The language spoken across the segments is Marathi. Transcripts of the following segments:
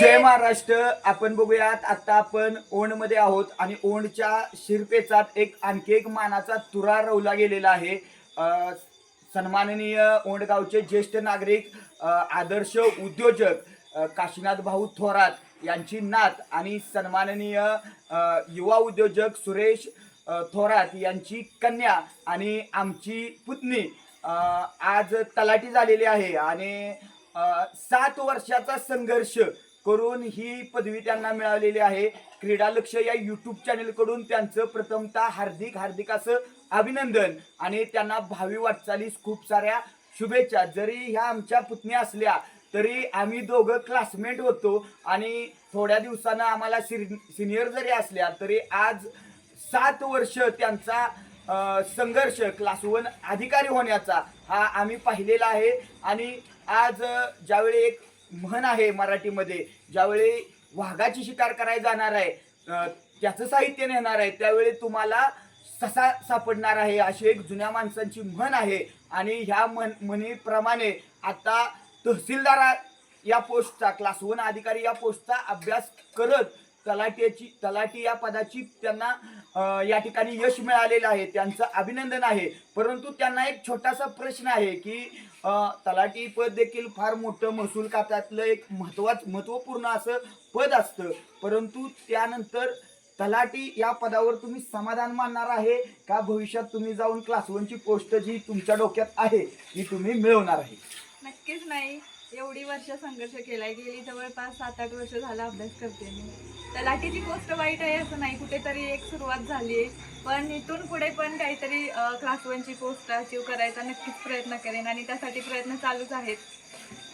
जय महाराष्ट्र. आपण बघूयात आता आपण ओंडमध्ये आहोत आणि ओंडच्या शिरपेचात एक आणखी एक मानाचा तुरा रवला गेलेला आहे. सन्माननीय ओंडगावचे ज्येष्ठ नागरिक आदर्श उद्योजक काशीनाथ भाऊ थोरात यांची नात आणि सन्माननीय युवा उद्योजक सुरेश थोरात यांची कन्या आणि आमची पुतणी आज तलाठी झालेली आहे. आणि सात वर्षाचा संघर्ष करून ही पदवी त्यांना मिळालेली आहे. क्रीडा लक्ष या युट्यूब चॅनेलकडून त्यांचं प्रथमतः हार्दिक हार्दिक असं अभिनंदन आणि त्यांना भावी वाटचालीस खूप साऱ्या शुभेच्छा. जरी ह्या आमच्या पुतण्या असल्या तरी आम्ही दोघं क्लासमेट होतो आणि थोड्या दिवसानं आम्हाला सिनियर जरी असल्या तरी आज सात वर्ष त्यांचा संघर्ष क्लास वन अधिकारी होण्याचा हा आम्ही पाहिलेला आहे. आणि आज ज्यावेळी एक म्हण आहे मराठीमध्ये. ज्यावेळी वाघाची शिकार करायला जाणार आहे त्याचं साहित्य नेणार आहे त्यावेळी तुम्हाला ससा सापडणार आहे अशी एक जुन्या माणसांची म्हण आहे. आणि ह्या म्हण म्हणीप्रमाणे आता तहसीलदार या पोस्टचा क्लास वन अधिकारी या पोस्टचा अभ्यास करत तलाट्याची तलाटी या पदाची त्यांना या ठिकाणी यश मिळालेलं आहे त्यांचं अभिनंदन आहे. परंतु त्यांना एक छोटासा प्रश्न आहे की तलाटी पद देखील फार मोठं महसूल खात्यातलं एक महत्वाचं महत्त्वपूर्ण असं पद असतं. परंतु त्यानंतर तलाटी या पदावर तुम्ही समाधान मानणार आहे का? भविष्यात तुम्ही जाऊन क्लास वनची पोस्ट जी तुमच्या डोक्यात आहे ती तुम्ही मिळवणार आहे. नक्कीच नाही. एवढी वर्ष संघर्ष केलाय गेली जवळपास सात आठ वर्ष झाला अभ्यास करते मी. तलाठीची गोष्ट वाईट आहे असं नाही कुठेतरी एक सुरुवात झाली आहे. पण इथून पुढे पण काहीतरी क्लास वनची पोस्ट अचीव करायचा नक्कीच प्रयत्न करेन आणि त्यासाठी प्रयत्न चालूच आहेत.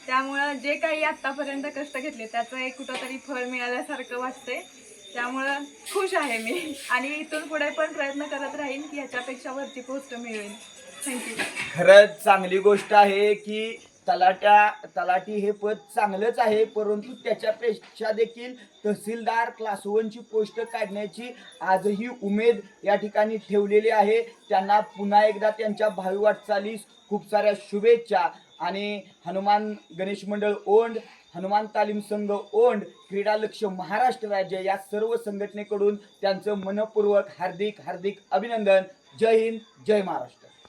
त्यामुळं जे काही आत्तापर्यंत कष्ट घेतले त्याचं एक कुठंतरी फळ मिळाल्यासारखं वाटतंय. त्यामुळं खुश आहे मी. आणि इथून पुढे पण प्रयत्न करत राहीन की ह्याच्यापेक्षा वरती पोस्ट मिळेल. थँक्यू खरंच चांगली गोष्ट आहे की तलाट्या तलाटी हे पद चांगलंच आहे परंतु त्याच्यापेक्षा देखील तहसीलदार क्लास वनची पोस्ट काढण्याची आजही उमेद या ठिकाणी ठेवलेली आहे. त्यांना पुन्हा एकदा त्यांच्या भावी वाटचालीस खूप साऱ्या शुभेच्छा. आणि हनुमान गणेश मंडळ ओंड हनुमान तालीम संघ ओंड क्रीडा लक्ष महाराष्ट्र राज्य या सर्व संघटनेकडून त्यांचं मनपूर्वक हार्दिक हार्दिक अभिनंदन. जय हिंद जय महाराष्ट्र.